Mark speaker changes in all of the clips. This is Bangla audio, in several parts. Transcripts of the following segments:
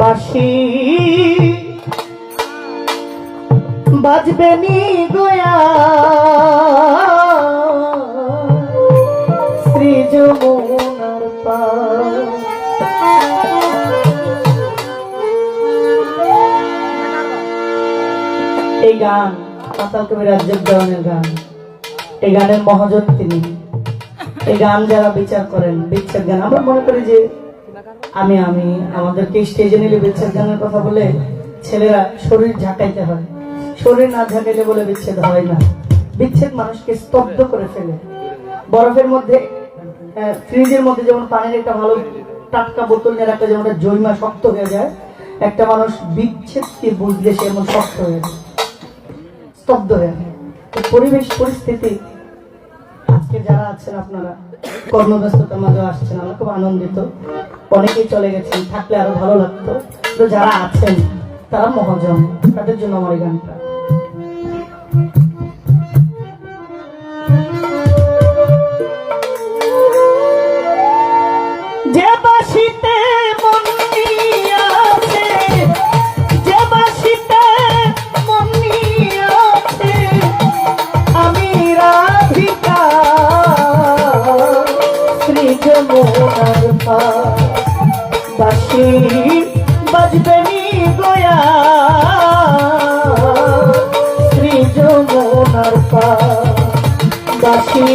Speaker 1: বাসি বাজবে নি গোয়া। শ্রী যমুনার এই গান পাতাল কবি রাজ্যের দেওয়ানের গান। এই গানের মহাজন তিনি। এই গান যারা বিচার করেন বিচ্ছেদ গান আমরা মনে করি যে আমি আমি, আমাদেরকে স্টেজে নিলে বিচ্ছেদ গানের কথা বলে ছেলেরা শরীর ঝাঁকাইতে হয়। শরীর না ঝাঁকাইলে বলে বিচ্ছেদ হয় না। বিচ্ছেদ মানুষকে স্তব্ধ করে ফেলে। বরফের মধ্যে ফ্রিজের মধ্যে যেমন পানির একটা ভালো টাটকা বোতল নিয়ে রাখলে যেমন জৈমা শক্ত হয়ে যায়, একটা মানুষ বিচ্ছেদকে বুঝলে সে এমন শক্ত হয়ে যায়, স্তব্ধ হয়ে যায়। পরিবেশ, পরিস্থিতি আজকে যারা আছেন আপনারা, কর্মব্যস্ততার মাঝে আসছেন, আমরা খুব আনন্দিত। অনেকেই চলে গেছেন, থাকলে আরও ভালো লাগতো। তো যারা আছেন, তারা মহাজন, তাদের জন্য আমার এই গানটা। বাঁশি বাজবে নি গয়া শ্রী যমুনার পা। বাঁশি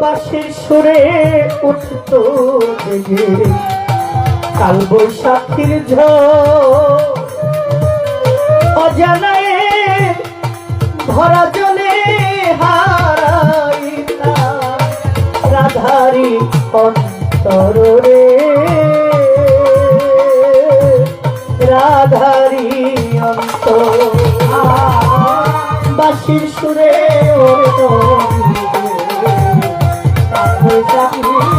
Speaker 1: বাঁশির সুরে উঠত কাল বৈশাখীর ঝড় অজানায় ভরা জলে হারাইতা রাধারি অন্তর রে রাধারি অন্তর বাঁশির সুরে ওরে নদী রে,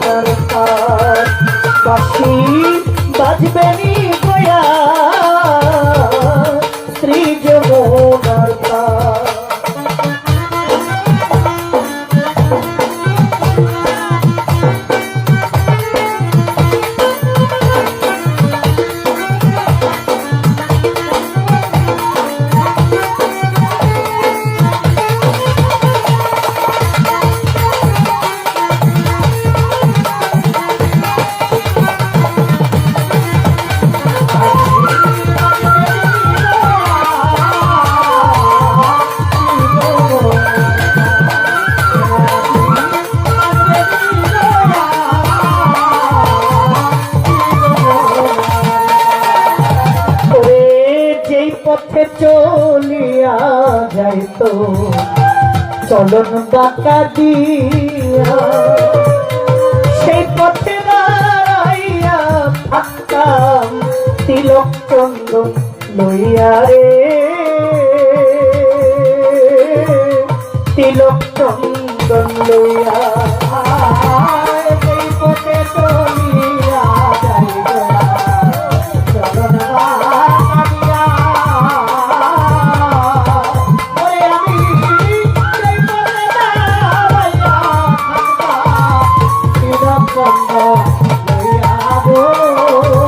Speaker 1: তার হাত বাসি বাজবে নি গয়া তো চলন বাঁকা দিয়া। সেই পথে তিলক চন্দন লইয়া রে। তিলক চন্দন লইয়া সঙ্গ লইয়া গো